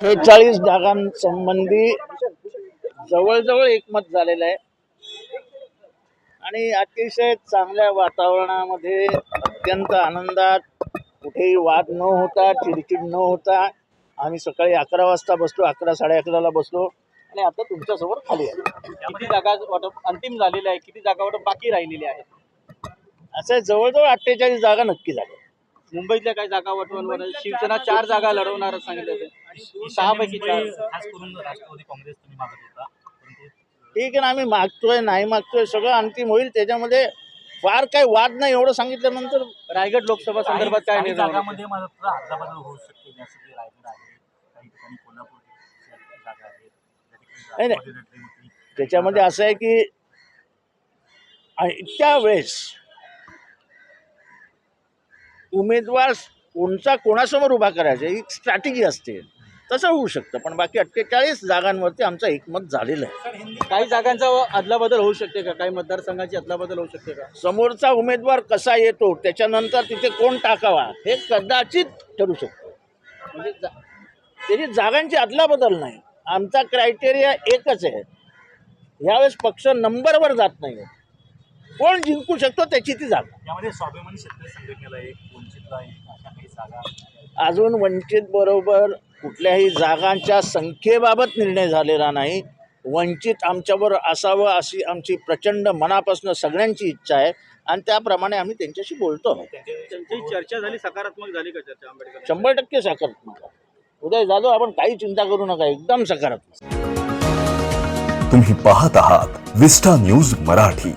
शेहेचाळीस जागांसंबंधी जवळजवळ एकमत झालेलं आहे. आणि अतिशय चांगल्या वातावरणामध्ये अत्यंत आनंदात कुठेही वाद न होता चिडचिड न होता आम्ही सकाळी अकरा वाजता बसलो अकरा साडे अकराला बसलो आणि आता तुमच्यासमोर खाली आहे किती जागा वाटप अंतिम झालेलं आहे किती जागा वाटप बाकी राहिलेली आहेत? असं आहे, जवळजवळ अठ्ठेचाळीस जागा नक्की झाल्या मुंबईतल्या काही जागा वाटवांवर शिवसेना चार जागा लढवणार सांगितलं सहा पैकी चार. खास करून राष्ट्रवादी काँग्रेस तुम्ही मागत होता. परंतु ठीक आहे ना आम्ही मागतोय नाही मागतोय सगळं अंतिम होईल. त्याच्यामध्ये फार काही वाद नाही एवढं सांगितल्यानंतर रायगड लोकसभा संदर्भात काय निर्णय होणार? जागांमध्ये मात्र अदलाबदल होऊ शकते. जसं की रायगड आहे काही ठिकाणी कोल्हापूर जागा आहेत. त्या नाही, ठिकाणी नाही. राष्ट्रवादी लढली होती. त्याच्यामध्ये असं आहे की इतक्या वेळेस उमेदवार कोणचा कोणासमोर उभा करायचा? ही स्ट्रॅटेजी असते. तसं होऊ शकतं पण बाकी अठ्ठेचाळीस जागांवरती आमचं एकमत झालेलं आहे. काही जागांचा अदलाबदल होऊ शकते का? काही मतदारसंघाची अदलाबदल होऊ शकते का? समोरचा उमेदवार कसा येतो त्याच्यानंतर तिथे कोण टाकावा हे कदाचित ठरू शकतं. म्हणजे जा- त्याची जागांची अदलाबदल नाही. आमचा क्रायटेरिया एकच आहे. यावेळेस पक्ष नंबरवर जात नाही कोण जिंकू शकतो त्याची ती जागा. यामध्ये स्वाभिमानी शेतकरी संघटनेला एक वंचितला एक अशा काही जागा अजून वंचित बरोबर कुठल्याही जागांच्या संख्येबाबत निर्णय झालेला नाही. वंचित आमच्यावर असावं अशी आमची प्रचंड मनापासून सगळ्यांची इच्छा आहे. आणि त्याप्रमाणे आम्ही त्यांच्याशी बोलतो. आहोत त्यांची चर्चा झाली सकारात्मक झाली का चर्चा आंबेडकर शंभर टक्के सकारात्मक. उदय जाधव आपण काही चिंता करू नका एकदम सकारात्मक. तुम्ही पाहत आहात विस्टा न्यूज मराठी.